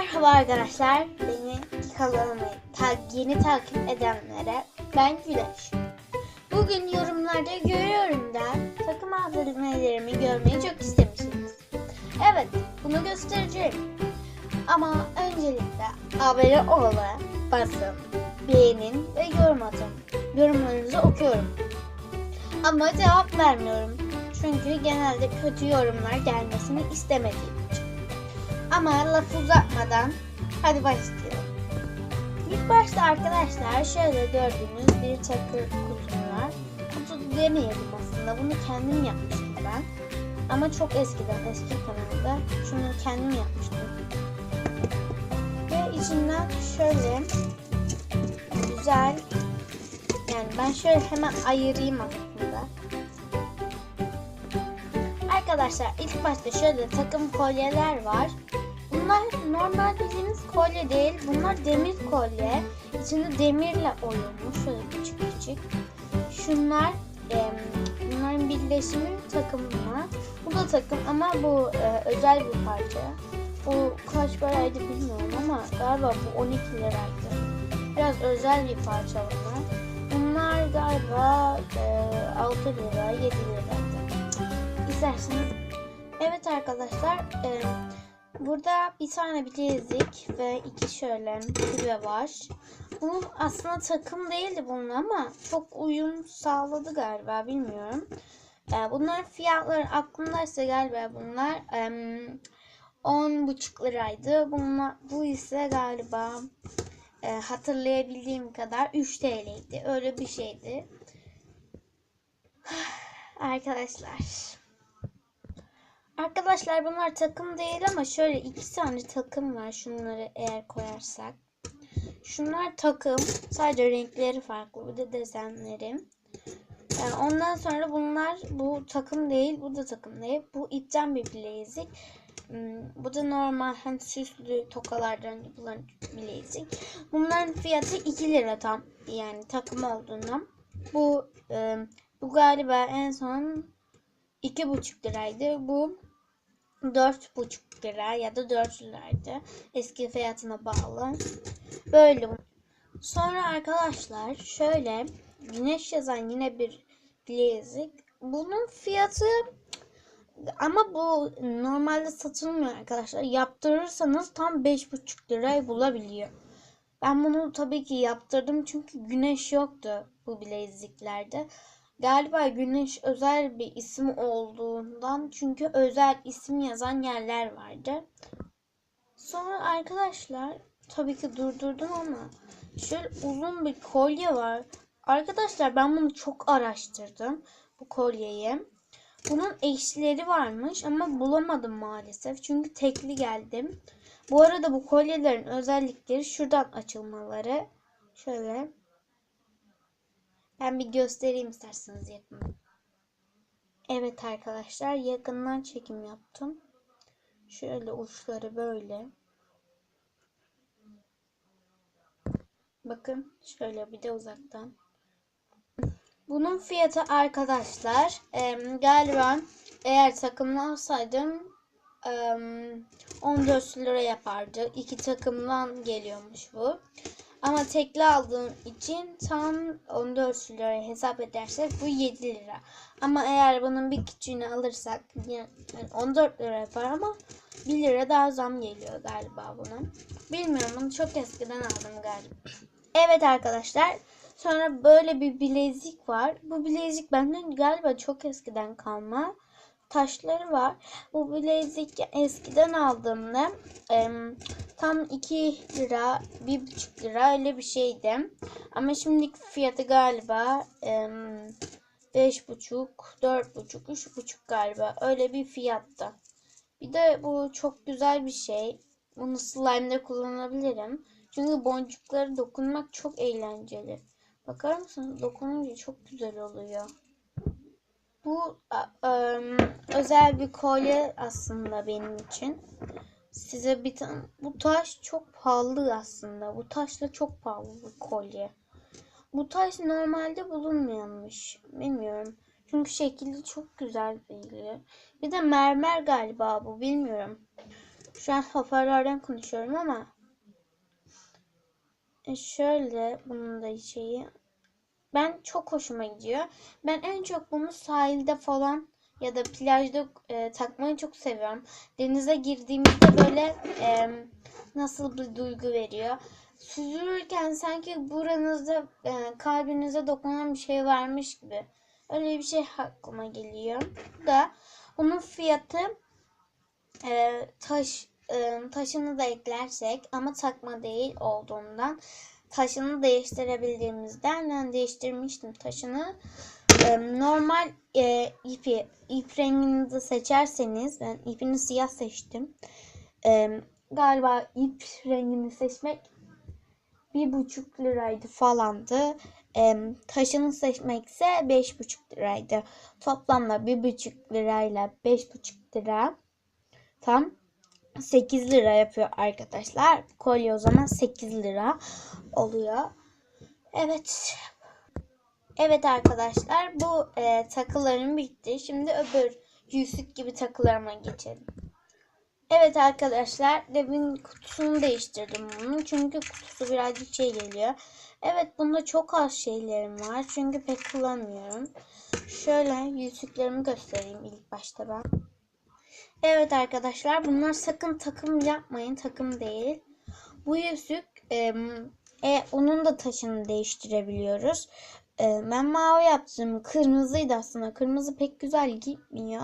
Merhaba arkadaşlar. Beni kanalımı ta- yeni takip edenlere ben Güneş. Bugün yorumlarda görüyorum da takım malzemelerimi görmeyi çok istemişsiniz. Evet, bunu göstereceğim. Ama öncelikle abone olana basın, beğenin ve yorum atın. Yorumlarınızı okuyorum. Ama cevap vermiyorum. Çünkü genelde kötü yorumlar gelmesini istemediğim için. Ama laf uzatmadan hadi başlayalım. İlk başta arkadaşlar şöyle gördüğünüz bir çakır kutum var. Kutu demeyelim aslında. Bunu kendim yapmıştım ben. Ama çok eskiden eski kanalda şunu kendim yapmıştım. Ve içinden şöyle güzel yani ben şöyle hemen ayırayım aslında. Arkadaşlar ilk başta şöyle takım kolyeler var. Bunlar normal bildiğiniz kolye değil. Bunlar demir kolye. İçinde demirle oyulmuş. Şöyle küçük küçük. Şunlar em, bunların birleşimi takımı. Bu da takım ama bu e, özel bir parça. Bu kaç paraydı bilmiyorum ama galiba bu 12 liraydı. Biraz özel bir parça bunlar. Bunlar galiba e, 6 lira 7 liraydı. İsterseniz. Evet arkadaşlar. E, burada bir tane bilezik ve iki şöyle küve var. Bu aslında takım değildi bunun ama çok uyum sağladı galiba bilmiyorum. E, bunların fiyatları aklımdaysa galiba bunlar e, 10 buçuk liraydı. Bunlar, bu ise galiba e, hatırlayabildiğim kadar 3 TL'ydi. Öyle bir şeydi. Arkadaşlar. Arkadaşlar bunlar takım değil ama şöyle iki tane takım var. Şunları eğer koyarsak. Şunlar takım. Sadece renkleri farklı. Bu da desenleri. Yani ondan sonra bunlar bu takım değil. Bu da takım değil. Bu ipten bir bilezik. Hmm, Bu da normal hani süslü tokalardan yapılan bilezik. Bunların fiyatı 2 lira tam. Yani takım olduğundan. Bu bu galiba en son 2,5 liraydı. Bu 4,5 lira ya da 4 liraydı. Eski fiyatına bağlı. Böyle. Sonra arkadaşlar şöyle güneş yazan yine bir bilezik. Bunun fiyatı ama bu normalde satılmıyor arkadaşlar. Yaptırırsanız tam 5,5 lirayı bulabiliyor. Ben bunu tabii ki yaptırdım çünkü güneş yoktu bu bileziklerde. Galiba güneş özel bir isim olduğundan çünkü özel isim yazan yerler vardı. Sonra arkadaşlar tabii ki durdurdum ama şöyle uzun bir kolye var. Arkadaşlar ben bunu çok araştırdım bu kolyeyi. Bunun eşleri varmış ama bulamadım maalesef. Çünkü tekli geldim. Bu arada bu kolyelerin özellikleri şuradan açılmaları. Şöyle. Ben bir göstereyim isterseniz yakından. Evet arkadaşlar yakından çekim yaptım. Şöyle uçları böyle. Bakın şöyle bir de uzaktan. Bunun fiyatı arkadaşlar e, galiba eğer takımlı alsaydım e, 14 lira yapardı. İki takımdan geliyormuş bu. Ama tekli aldığım için tam 14 liraya hesap edersek bu 7 lira. Ama eğer bunun bir küçüğünü alırsak yani 14 lira yapar ama 1 lira daha zam geliyor galiba buna. Bilmiyorum bunu çok eskiden aldım galiba. Evet arkadaşlar. Sonra böyle bir bilezik var. Bu bilezik benden galiba çok eskiden kalma. Taşları var. Bu bilezik eskiden aldığımda em, tam 2 lira, 1,5 lira öyle bir şeydi. Ama şimdiki fiyatı galiba em, 5,5, 4,5, 3,5 galiba öyle bir fiyatta. Bir de bu çok güzel bir şey. Bunu slime'da kullanabilirim. Çünkü boncukları dokunmak çok eğlenceli. Bakar mısınız? Dokununca çok güzel oluyor. Bu em, özel bir kolye aslında benim için. Size bir tane bu taş çok pahalı aslında. Bu taşla çok pahalı bir kolye. Bu taş normalde bulunmuyormuş. Bilmiyorum. Çünkü şekli çok güzel değil. Bir de mermer galiba bu. Bilmiyorum. Şu an hoparlörden konuşuyorum ama e, şöyle bunun da şeyi ben çok hoşuma gidiyor. Ben en çok bunu sahilde falan ya da plajda e, takmayı çok seviyorum. Denize girdiğimizde böyle e, nasıl bir duygu veriyor. Süzülürken sanki buranızda e, kalbinize dokunan bir şey varmış gibi. Öyle bir şey aklıma geliyor. Bu da bunun fiyatı e, taş e, taşını da eklersek ama takma değil olduğundan taşını değiştirebildiğimizden ben değiştirmiştim taşını. E, normal e, ipi ip rengini de seçerseniz ben ipini siyah seçtim. E, galiba ip rengini seçmek bir buçuk liraydı falandı. E, taşını seçmek ise beş buçuk liraydı. Toplamda bir buçuk lirayla beş buçuk lira tam 8 lira yapıyor arkadaşlar. Kolye o zaman 8 lira oluyor. Evet. Evet arkadaşlar bu e, takılarım bitti. Şimdi öbür yüzük gibi takılarıma geçelim. Evet arkadaşlar devin kutusunu değiştirdim bunun. Çünkü kutusu birazcık şey geliyor. Evet bunda çok az şeylerim var. Çünkü pek kullanmıyorum. Şöyle yüzüklerimi göstereyim ilk başta ben. Evet arkadaşlar bunlar sakın takım yapmayın. Takım değil. Bu yüzük e, e, onun da taşını değiştirebiliyoruz. E, ben mavi yaptım. Kırmızıydı aslında. Kırmızı pek güzel gitmiyor.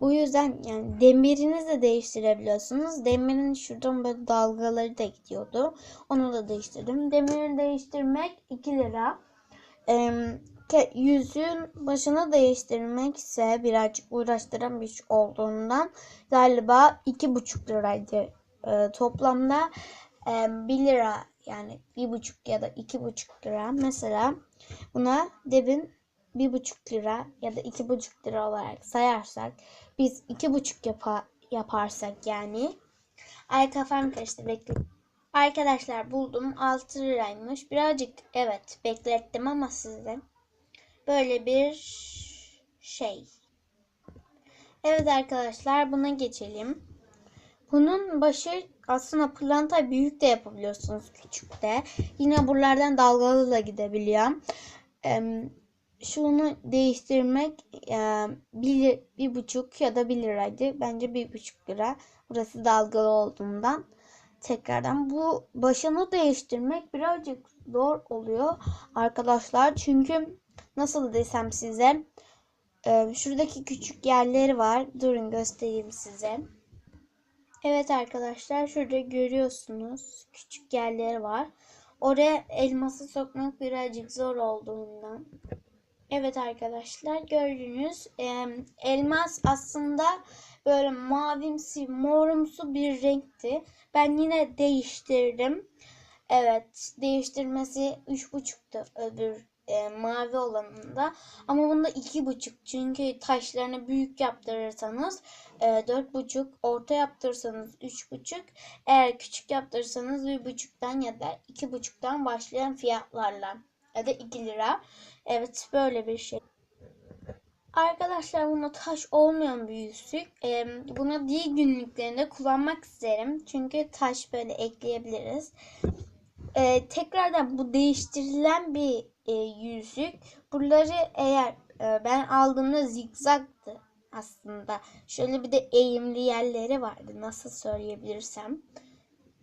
Bu yüzden yani demirinizi de değiştirebiliyorsunuz. Demirin şuradan böyle dalgaları da gidiyordu. Onu da değiştirdim. Demirini değiştirmek 2 lira. Eee yüzün başını değiştirmek ise birazcık uğraştıran bir şey olduğundan galiba iki buçuk liraydı. E, toplamda e, 1 lira yani bir buçuk ya da iki buçuk lira. Mesela buna debin bir buçuk lira ya da iki buçuk lira olarak sayarsak biz iki buçuk yapa, yaparsak yani ay kafam karıştı bekle. Arkadaşlar buldum 6 liraymış. Birazcık evet beklettim ama sizden böyle bir şey. Evet arkadaşlar buna geçelim. Bunun başı aslında planta büyük de yapabiliyorsunuz küçük de. Yine buralardan dalgalı da gidebiliyor. Ee, şunu değiştirmek e, bir, bir buçuk ya da bir liraydı. Bence bir buçuk lira. Burası dalgalı olduğundan. Tekrardan bu başını değiştirmek birazcık zor oluyor arkadaşlar. Çünkü nasıl desem size e, şuradaki küçük yerleri var. Durun göstereyim size. Evet arkadaşlar şurada görüyorsunuz küçük yerleri var. Oraya elması sokmak birazcık zor olduğundan. Evet arkadaşlar gördünüz e, elmas aslında böyle mavimsi morumsu bir renkti. Ben yine değiştirdim. Evet değiştirmesi 3.5'tu öbür e, mavi olanında. Ama bunda iki buçuk çünkü taşlarını büyük yaptırırsanız e, dört buçuk, orta yaptırırsanız üç buçuk, eğer küçük yaptırırsanız bir buçuktan ya da iki buçuktan başlayan fiyatlarla ya da 2 lira. Evet böyle bir şey. Arkadaşlar buna taş olmayan bir yüzük. Ee, bunu değil günlüklerinde kullanmak isterim. Çünkü taş böyle ekleyebiliriz. Ee, tekrardan bu değiştirilen bir e, yüzük. Buraları eğer e, ben aldığımda zigzagdı aslında. Şöyle bir de eğimli yerleri vardı. Nasıl söyleyebilirsem.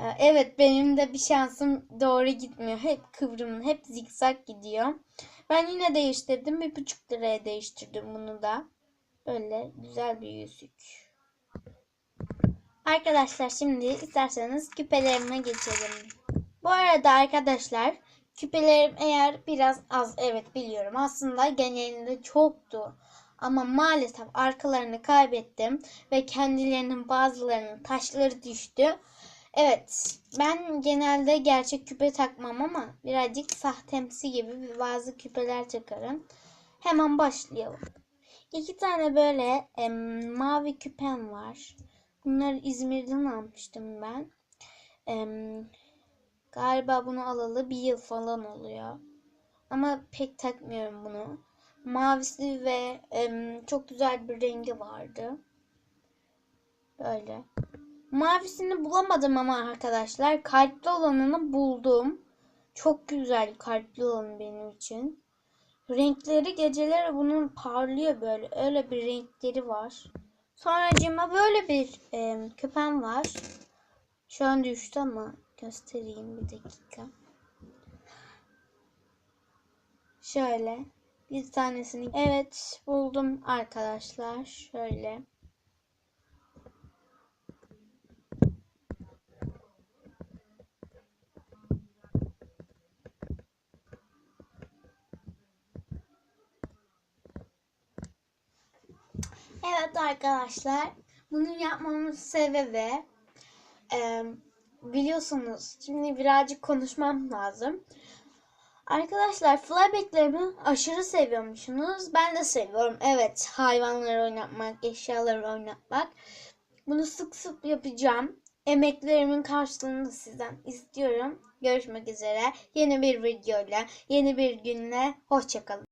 Ee, evet benim de bir şansım doğru gitmiyor. Hep kıvrımlı, hep zikzak gidiyor. Ben yine değiştirdim. Bir buçuk liraya değiştirdim bunu da. Böyle güzel bir yüzük. Arkadaşlar şimdi isterseniz küpelerime geçelim. Bu arada arkadaşlar küpelerim eğer biraz az evet biliyorum. Aslında genelinde çoktu. Ama maalesef arkalarını kaybettim ve kendilerinin bazılarının taşları düştü. Evet, ben genelde gerçek küpe takmam ama birazcık sahtemsi gibi bazı küpeler takarım. Hemen başlayalım. İki tane böyle e, mavi küpem var. Bunları İzmir'den almıştım ben. E, galiba bunu alalı bir yıl falan oluyor. Ama pek takmıyorum bunu. Mavisi ve e, çok güzel bir rengi vardı. Böyle. Mavisini bulamadım ama arkadaşlar kalpli olanını buldum. Çok güzel kalpli olan benim için. Renkleri geceleri bunun parlıyor böyle. Öyle bir renkleri var. Sonracığıma böyle bir e, küpem var. Şu an düştü ama göstereyim bir dakika. Şöyle bir tanesini evet buldum arkadaşlar. Şöyle. Evet arkadaşlar, bunu yapmamın sebebi e, biliyorsunuz şimdi birazcık konuşmam lazım. Arkadaşlar flybacklerimi aşırı seviyormuşsunuz. Ben de seviyorum. Evet hayvanları oynatmak, eşyaları oynatmak. Bunu sık sık yapacağım. Emeklerimin karşılığını sizden istiyorum. Görüşmek üzere. Yeni bir videoyla, yeni bir günle. Hoşçakalın.